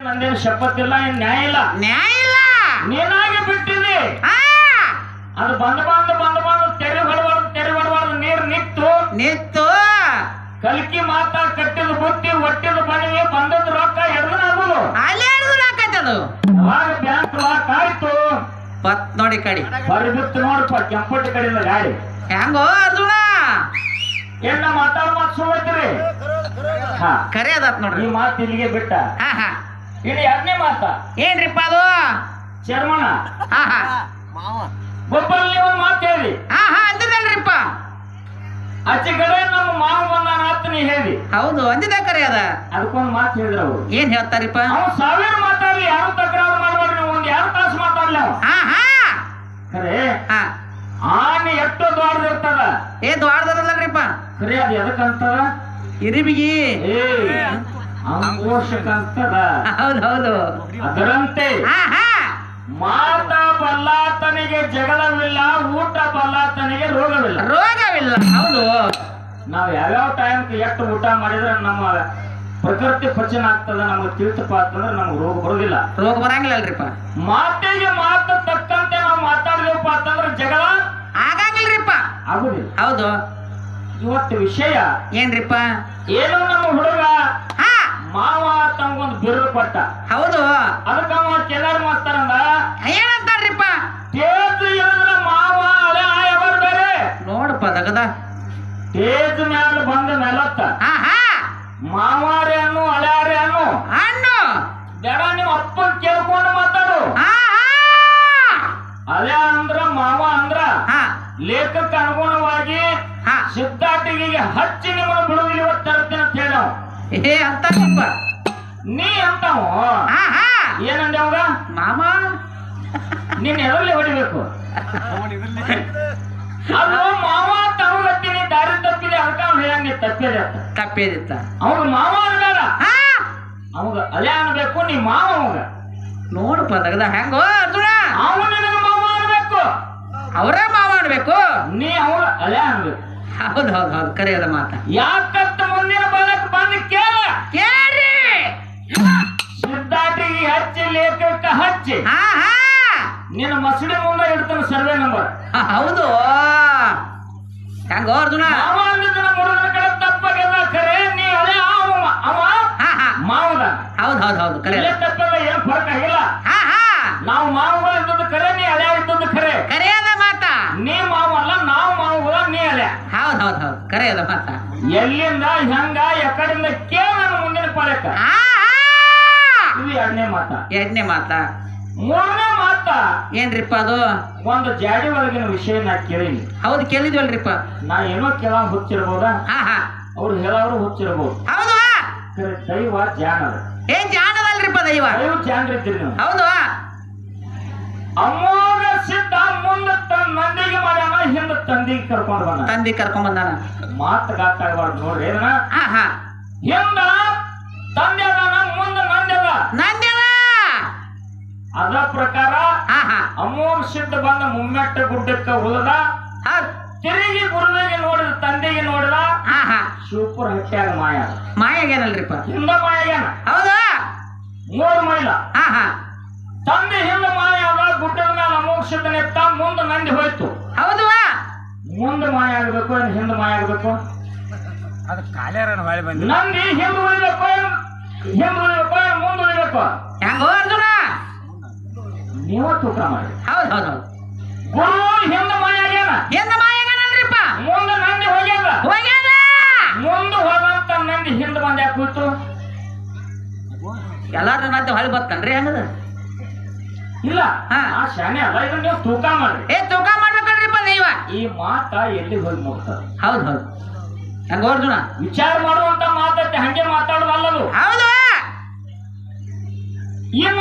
ನಂದೇನು ಶಪತ್ತಿಲ್ಲ ಏನ್ ನ್ಯಾಯ ಇಲ್ಲ? ನ್ಯಾಯ ಇಲ್ಲ. ನೀನಾಗಿ ಬಿಟ್ಟಿದೆ. ಆ ಅದು ಬಂದ್ ಬಂದು ಬಂದ್ ಬಂದು ತೆರೆ ಹೊಡಬಾರ್ದು ತೆರೆ ಹೊಡಬಾರ್ದು ನೀರು ನಿಂತು ನಿತ್ತು. ಕಲ್ಕಿ ಮಾತಾ ಕಟ್ಟಿದ ಬುತ್ತಿ ಒಟ್ಟಿದ ಬಣಿವೆ ಬಂದದ ರೊಕ್ಕ ಎದುರಾಗುದು ಆಗುದು ಅಲ್ಲೇ ಹಿಡಿದು ಹಾಕೈತದು ಯಾವಾಗ ಬ್ಯಾಂಕ್ ಲಾಕ್ ಆಯ್ತು? ಬತ್ ನೋಡಿ ಕಡಿ. ಬರ್ಬಿತ್ತು ನೋಡಪ್ಪ ಕೆಂಪಟ್ಟಿ ಕಡೆಯಿಂದ ಗಾಡಿ. ಹೆಂಗೋ ಅರ್ಜುನ? ಎಲ್ಲ ಮಾತಾಡ ಮಾತು ಸುಳ್ಳಿದ್ರಿ ಹಾ. ಕರೆ ಅದತ್ ನೋಡ್ರಿ. ಈ ಮಾತು ಇಲ್ಲಿಗೆ ಬಿಟ್ಟ. ಹಾ ಹಾ. ಇನ್ನು ಎರಡನೇ ಮಾತ. ಏನ್ರಿಪ್ಪ ಅದು? ಶರ್ಮಣ ಹಾ ಹಾ. ಒಬ್ಬರಲ್ಲಿ ಒಂದು ಮಾತು ಹೇಳಿ. ಹಾ ಹಾ ಅಂದಿದ್ದಲ್ರಿಪ್ಪ. ಅಚ್ಚಿಗಡೆ ನಮ್ಮ ಮಾವ ಬಂದಾನ ಅಂತ ನೀ ಹೇಳಿ. ಹೌದು ಅಂದಿದ ಕರೆ ಅದ. ಅದಕ್ಕೊಂದು ಮಾತು ಹೇಳಿದ್ರು ಅವ್ರು. ಏನ್ ಹೇಳ್ತಾರಿಪ್ಪ? ಅವ ಸಾವಿರ ಮಾತಾಡ್ಲಿ ಯಾರು ತಕರಾರು ಮಾಡ್ಬೇಡ್ರಿ ನೀವು ಒಂದ್ ಎರಡು ತಾಸು ಮಾತಾಡ್ಲಿ ಅವ ಹಾ ಹಾ. ಖರೆ ಹಾ. ಆನೆ ಎಷ್ಟು ದ್ವಾರದಿರ್ತದ ಏ ದ್ವಾರದಲ್ಲಲ್ರಿಪ್ಪ ಖರೆ ಅದು ಎದಕ್ಕಂತಾರ ಇರಿಬಿಗಿ ಏ ಅಂಕೋಷಕ ಅಂತದ ಹೌದು ಹೌದು ಅದರಂತೆ ಮಾತಾ ಬಲ್ಲಾತನಿಗೆ ಜಗಳವಿಲ್ಲ ಊಟ ಬಲ್ಲಾತನಿಗೆ ರೋಗವಿಲ್ಲ. ರೋಗವಿಲ್ಲ. ಹೌದು. ನಾವು ಯಾವ್ಯಾವ ಟೈಮ್ ಎಷ್ಟು ಊಟ ಮಾಡಿದ್ರೆ ನಮ್ಮ ಪ್ರಕೃತಿ ಪಚನ ಆಗ್ತದ ನಮ್ಗೆ ತಿಳಿತಪ್ಪ ಅಂತಂದ್ರೆ ನಮ್ಗೆ ರೋಗ ಬರೋದಿಲ್ಲ. ರೋಗ ಬರಂಗಿಲ್ಲ ಅಲ್ರಿಪ್ಪ ಮಾತಿಗೆ ಮಾತು ತಕ್ಕಂತೆ ನಾವು ಮಾತಾಡಿದೆವಪ್ಪ ಅಂತಂದ್ರೆ ಜಗಳ ಆಗಂಗಿಲ್ರಿಪ್ಪ. ಆಗುದಿಲ್ಲ. ಹೌದು. ಇವತ್ತು ವಿಷಯ ಏನ್ರಿಪ್ಪ? ಏನೋ ನಮ್ಮ ತಮ್ಗೊಂದು ಕೊಟ್ಟ ಹೌದು. ಅದಕ್ಕ ಅವ ಕೆಲರ್ ಮಾಸ್ತಾರಂದ ಏನಂತಾರ್ರಿಪ್ಪ ತೇಜ್ ಇಳಿದ್ರ ಮಾವ ಅದೇ ಆಯವರು ಬೇರೆ. ನೋಡಪ್ಪ ದಗದ. ತೇಜ್ ಮ್ಯಾಲ ಬಂದ ನೆಲತ್ತ. ಮಾವಾರೆ ಅನ್ನು ಹಳ್ಯಾರೆ ಅನ್ನು. ಹಣ್ಣು ಬೇಡ ನೀವು ಅಪ್ಪನ್ ಕೇಳ್ಕೊಂಡು ಮಾತಾಡು. ಅದೇ ಅಂದ್ರ ಮಾವ ಅಂದ್ರ ಹಾ. ಲೇಖಕ್ಕೆ ಅನುಗುಣವಾಗಿ ಸಿದ್ಧಾಟಿಗೆ ಹಚ್ಚಿ ನಿಮ್ಮನ್ನು ಬಿಡುವಿಲ್ಲ ಇವತ್ತು ತರ್ತೀನಿ ಅಂತ ಹೇಳ ಏ ಅಂತಾರಪ್ಪ ನೀ ಅಂತಾವು? ಹಾ ಹಾ ಏನಂದೆ ಅವಾಗ? ಮಾಮ? ನಿನ್ನ ಎದರಲ್ಲಿ ಹೊಡಿಬೇಕು. ಅದು ಮಾವ ತವಗತ್ತೀನಿ ದಾರಿ ತಪ್ಪಿದೆ ಅದಕ್ಕ ಅವ್ನು ಹೇಳಂಗೆ ತಪ್ಪಿದೆ ತಪ್ಪಿದಿತ್ತ ಅವಾಗ ಮಾವ ಅನ್ಬೇಡ ಹಾ ಅವಾಗ ಅಲೆ ಅನ್ಬೇಕು ನೀ ಮಾವ ಅವಾಗ. ನೋಡಪ್ಪ ತಗದ ಹೆಂಗೋ ಅರ್ಜುನ? ಅವನು ನಿನಗೆ ಮಾವ ಅನ್ಬೇಕು. ಅವರೇ ಮಾವ ಅನ್ಬೇಕು? ನೀ ಅವ್ರ ಅಲೆ ಅನ್ಬೇಕು. ಹೌದು ಹೌದು ಹೌದು ಕರೆಯದ ಮಾತ. ಯಾಕತ್ತ ಹಾ ಹಾ ಮಾವದ? ಹೌದು ಹೌದು ಹೌದು ಕರೆ. ಹಾ ಹಾ. ನಾವು ಮಾವುಗಳ ಇದ್ದದ್ದು ಕರೆ ನೀ ಅಲೆ ಇದ್ದದ್ದು ಕರೆ. ಅದ ಮಾತ. ನೀ ಮಾವಲ್ಲ ನಾವು ಮಾವುಗಳ ನೀ ಅಲೆ ಹೌದು ಹೌದು ಹೌದು ಕರೆಯದ ಮಾತ. ಎಲ್ಲಿಂದ ಹೆಂಗ ಎಕಡಿಂದ ಕೇಳ ನನ್ನ ಮುಂದಿನ ಪಾಲಕ. ಇದು ಎರಡನೇ ಮಾತ. ಎರಡನೇ ಮಾತ. ಮೂರನೇ ಮಾತ ಏನ್ರಿಪ್ಪ ಅದು? ಒಂದು ಜಾಡಿ ಒಳಗಿನ ವಿಷಯ ನಾ ಕೇಳೀನಿ. ಹೌದು ಕೇಳಿದ್ವಲ್ರಿಪ್ಪ. ನಾ ಏನೋ ಕೆಲ ಹುಚ್ಚಿರ್ಬೋದಾ? ಹಾ ಹಾ. ಅವ್ರು ಹೇಳೋರು ಹುಚ್ಚಿರ್ಬೋದು. ಹೌದು ದೈವ ಜಾಣ ಅದ. ಏನ್ ಜಾಣದಲ್ರಿಪ್ಪ ದೈವ ದೈವ ಜಾಣ್ರಿದ್ದೀರಿ ನೀವು. ಹೌದು ಅಮ್ಮೋಗ ಸಿದ್ಧ ಮುಂದ ತನ್ನ ನಂದಿಗೆ ಮಾಡ್ಯಾನ ಹಿಂದ ತಂದಿಗೆ ಕರ್ಕೊಂಡು ಬಂದ ತಂದಿ ಕರ್ಕೊಂಡ್ ಬಂದಾನ. ಮಾತು ಗಾತಾಗಬಾರ್ದು ನೋಡ್ರಿ ಇದನ್ನ. ಹಾ ಹಾ. ಹಿಂದ ತಂದೆ ಅದಾನ ಮುಂದ ನಂದಿ ಅದ ನಂದ್ಯದ ಅದ ಪ್ರಕಾರ ಅಮೋಘ ಬಂದ ಮುಮ್ಮೆಟ್ಟ ಗುಡ್ಡಕ್ಕ ಉಳದ ಹೌದ್. ತಿರುಗಿ ಗುರುವಿಗೆ ನೋಡಿದ ತಂದೆಗೆ ನೋಡಿದ. ಶಿವಪುರ ಹಟ್ಟ್ಯಾಗ ಮಾಯ. ಮಾಯಾಗೇನಲ್ರಿಪ್ಪ ಹಿಂದ ಮಾಯಾಗೇನ ಹೌದಾ. ಮೂರು ಮೈಲ. ತಂದೆ ಹಿಂದ ಮಾಯ ಅದ ಗುಡ್ಡದ ಮೇಲೆ ಅಮೋಘ ಸಿದ್ಧ ನೆತ್ತ ಮುಂದ ನಂದಿ ಹೋಯ್ತು. ಹೌದು. ಮುಂದೆ ಮಾಯ ಆಗಬೇಕು ಏನ್ ಹಿಂದ ಮಾಯ ಆಗ್ಬೇಕು? ಅದು ಕಾಲೇರನ ಹೊಳೆ ಬಂದಿ ನಂದಿ ಹಿಂದೆ ಉಳಿಬೇಕು ಏನ್ ಹಿಂದ್ ಉಳಿಬೇಕು ಮುಂದ ಮುಂದ್ ಉಳಿಬೇಕು. ಹೆಂಗೋ ಅರ್ಜುನ? ನೀವ ತೂಕ ಮಾಡಿ ಹೌದು ಹೌದು ಹೌದು. ಗುರು ಹಿಂದ ಮಾಯ ಆಗ್ಯಾನ ಎಂದ ಮಾಯಾಗೇನಲ್ರಿಪ್ಪ ಮುಂದೆ ನಂದಿ ಹೋಗ್ಯಾದ. ಹೋಗ್ಯಾದ. ಮುಂದೆ ಹೋದಂತ ನಂದಿ ಹಿಂದ್ ಬಂದ್ ಯಾಕೆ ಹೋಯ್ತು ಎಲ್ಲಾರು ಹೊಳಿ ಬರ್ತನ್ರಿ ಹೆಂಗದ? ಇಲ್ಲ ಹಾ. ಆ ಶಾನೆ ಅಲ್ಲ ಇದನ್ನ ನೀವು ತೂಕ ಮಾಡ್ರಿ. ಏ ತೂಕ ಮಾಡ್ಬೇಕಲ್ರಿಪ್ಪ ನೀವ? ಈ ಮಾತ ಎಲ್ಲಿ ಹೋಗಿ ಮುಗ್ತದ? ಹೌದು ಹೌದು. ಹಂಗ ಅರ್ಜುನ ವಿಚಾರ ಮಾಡುವಂತ ಮಾತೈತೆ ಹಂಗೆ ಮಾತಾಡೋದಲ್ಲದು ಹೌದು. ಧರ್ಮ